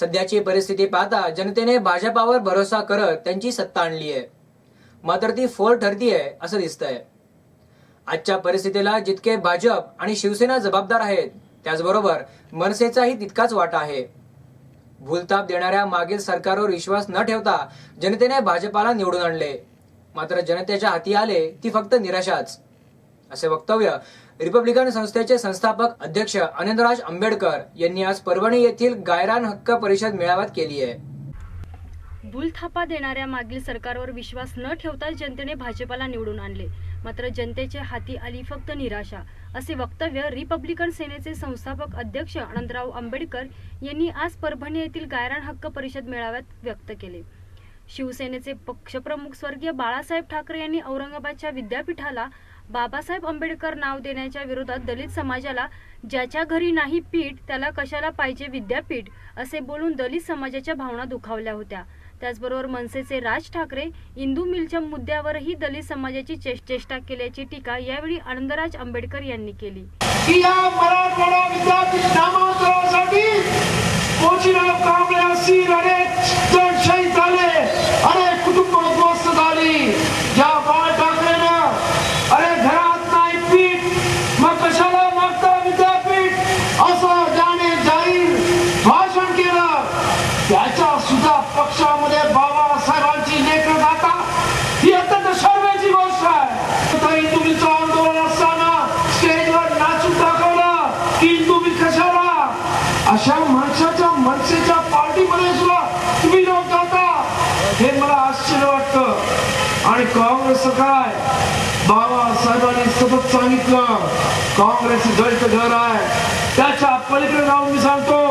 सध्याची परिस्थिती पाहता जनतेने भाजपावर भरोसा करत त्यांची सत्ता आणली आहे. मात्र ती फोल ठरतीये असं दिसतंय. आजच्या परिस्थितीला जितके भाजप आणि शिवसेना जबाबदार आहेत त्याचबरोबर मनसेचाही तितकाच वाटा आहे. भूलताप देणाऱ्या मागील सरकारवर विश्वास न ठेवता जनतेने भाजपाला निवडून आणले. मात्र जनतेच्या हाती आले ती फक्त निराशाच. असे वक्तव्य रिपब्लिकन संस्थेचे संस्थापक अध्यक्ष आनंदराज आंबेडकर यांनी आज परभणी येथील गायरान हक्क परिषद मेळाव्यात केली आहे. भूलथापा देणाऱ्या मागील सरकारवर विश्वास न ठेवताच जनतेने भाजपाला निवडून आणले. मात्र जनतेच्या हाती आली फक्त निराशा असे वक्तव्य रिपब्लिकन सेनेचे संस्थापक अध्यक्ष आनंदराव आंबेडकर यांनी आज परभणी येथील गायरान हक्क परिषद मेळाव्यात व्यक्त केले. शिवसेनेचे पक्षप्रमुख स्वर्गीय बाळासाहेब ठाकरे यांनी औरंगाबादच्या विद्यापीठाला बाबासाहेब आंबेडकर नाव देण्याच्या विरोधात दलित समाजाला ज्याच्या घरी नाही पीठ त्याला कशाला पाहिजे विद्यापीठ असे बोलून दलित समाजाच्या भावना दुखावल्या होत्या. त्याचबरोबर मनसेचे राज ठाकरे इंदू मिलच्या मुद्द्यावरही दलित समाजाची चेष्टा केल्याची टीका यावेळी आनंदराज आंबेडकर यांनी केली की या मराठवाडा विद्यापीठ नामांतरासाठी कोचीराव कांबळे असतील अनेक जण शहीद झाले अनेक कुटुंब उद्ध्वस्त झाली ज्या बाळ ठाकरेनं अरे घरात नाही पीठ मग कशाला मागता विद्यापीठ असं ज्याने जाहीर भाषण केलं त्याच्या सुद्धा पक्षामध्ये बाबासाहेबांची लेखन जाता ही अत्यंत शर्मेची गोष्ट आहे तर हिंदुमीचं आंदोलन असताना स्टेजवर नाचून दाखवलं तुम्ही कशाला? अशा माणसाच्या मनसेच्या पार्टीमध्ये सुद्धा तुम्ही लोक जाता. हे मला आश्चर्य वाटत. आणि काँग्रेस काय बाबासाहेबांनी सतत सांगितलं काँग्रेस दलित घर आहे. त्याच्या पलीकडे जाऊन मी सांगतो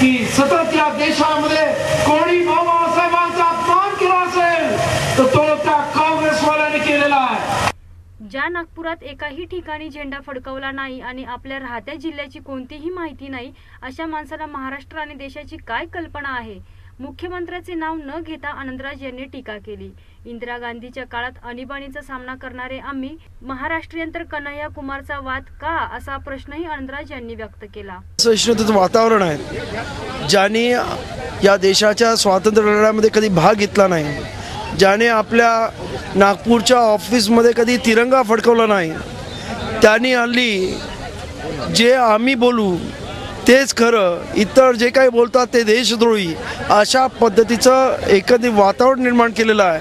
की सतत या देशामध्ये कोणी बाबासाहेबांचा अपमान केला असेल तर तो त्या काँग्रेसवाल्यांनी केलेला आहे ज्या नागपुरात एकाही ठिकाणी झेंडा फडकवला नाही आणि आपल्या राहत्या जिल्ह्याची कोणतीही माहिती नाही अशा माणसाला महाराष्ट्र आणि देशाची काय कल्पना आहे? मुख्यमंत्र्याचे नाव न घेता आनंदराज यांनी टीका केली. इंदिरा गांधीच्या काळात आणीबाणीचा सामना करणारे आम्ही महाराष्ट्रीयन तर कन्हैया कुमारचा वाद का? असा प्रश्नही आनंदराज यांनी व्यक्त केला. सहिष्णुतेचं वातावरण आहे ज्यांनी या देशाच्या स्वातंत्र्य लढ्यामध्ये कधी भाग घेतला नाही. ज्याने आपल्या नागपूरच्या ऑफिसमध्ये कधी तिरंगा फडकवला नाही त्यांनी हल्ली जे आम्ही बोलू तेच खरं. इतर जे काही बोलतात ते देशद्रोही. अशा पद्धतीचं एकंदरीत वातावरण निर्माण केलेलं आहे.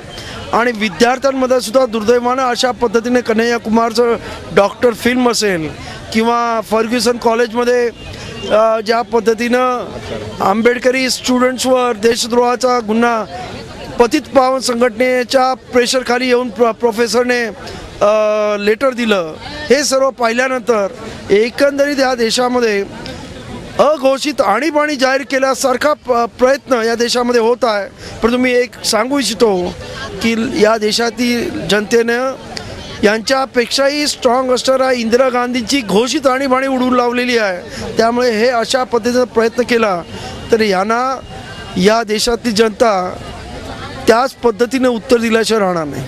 आणि विद्यार्थ्यांमध्ये सुद्धा दुर्दैवानं अशा पद्धतीने कन्हैया कुमारचं डॉक्टर फिल्म असेल किंवा फर्ग्युसन कॉलेजमध्ये ज्या पद्धतीनं आंबेडकरी स्टुडंट्सवर देशद्रोहाचा गुन्हा पतित पावन संघटनेच्या प्रेशरखाली येऊन प्र प्रोफेसरने लेटर दिलं. हे सर्व पाहिल्यानंतर एकंदरीत या देशामध्ये अघोषित आणीबाणी जाहीर केल्यासारखा प- प्रयत्न या देशामध्ये होत आहे. परंतु मी एक सांगू इच्छितो की या देशातील जनतेनं यांच्यापेक्षाही स्ट्रॉंग असणारा इंदिरा गांधींची घोषित आणीबाणी उडवून लावलेली आहे. त्यामुळे हे अशा पद्धतीचा प्रयत्न केला. तर यांना या देशातील जनता त्याच पद्धतीने उत्तर दिल्याशिवाय राहणार नाही.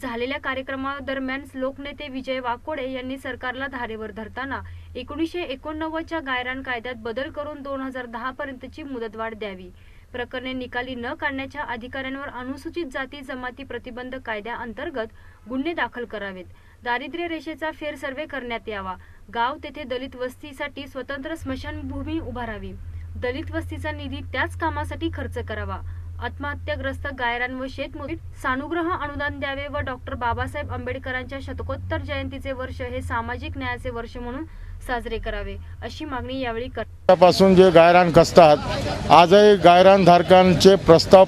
झालेल्या कार्यक्रमादरम्यान लोकनेते विजय वाकोडे यांनी सरकारला धारेवर धरताना एकोणीसशे एकोणनव्वदच्या गायरान कायद्यात बदल करून दोन हजार दहा पर्यंतची मुदतवाढ द्यावी. प्रकरणे निकाली न काढण्याच्या अधिकाऱ्यांवर अनुसूचित जाती जमाती प्रतिबंध कायद्याअंतर्गत गुन्हे दाखल करावेत. दारिद्र्य रेषेचा फेर सर्वे करण्यात यावा. गाव तेथे दलित वस्तीसाठी स्वतंत्र स्मशानभूमी उभारावी. दलित वस्तीचा निधी त्याच कामासाठी खर्च करावा. आत्महत्याग्रस्त गायरान व शेतमुठीत सानुग्रह अनुदान द्यावे व डॉक्टर बाबासाहेब आंबेडकरांच्या शतकोत्तर जयंतीचे वर्ष हे सामाजिक न्यायाचे वर्ष म्हणून साजरे करावे अशी मागणी यावेळी कर पासून जे गायरान कसतात आजही गायरान धारकांचे प्रस्ताव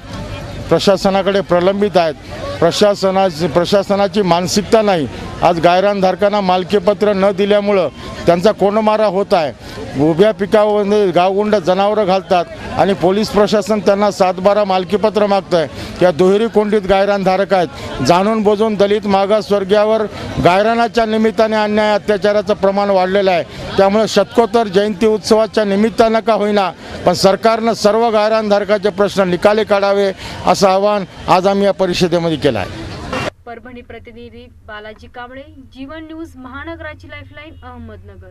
प्रशासनाकडे प्रलंबित आहेत. प्रशासनाची प्रशासनाची मानसिकता नाही. आज गायरानधारकांना मालकीपत्र न दिल्यामुळं त्यांचा कोंडमारा होत आहे. उभ्या पिकामध्ये गावगुंड जनावरं घालतात आणि पोलीस प्रशासन त्यांना सातबारा मालकीपत्र मागतं आहे या दुहेरी कोंडीत गायरानधारक आहेत. जाणून बोजून दलित मागासवर्गीयावर गायरानाच्या निमित्ताने अन्याय अत्याचाराचं प्रमाण वाढलेलं आहे. त्यामुळे शतकोत्तर जयंती उत्सवाच्या निमित्तानं का होईना पण सरकारनं सर्व गायरानधारकाचे प्रश्न निकाली काढावे असं आवाहन आज आम्ही या परिषदेमध्ये केला आहे परभणी प्रतिनिधी बालाजी कांबळे जीवन न्यूज महानगराची लाईफलाईन अहमदनगर.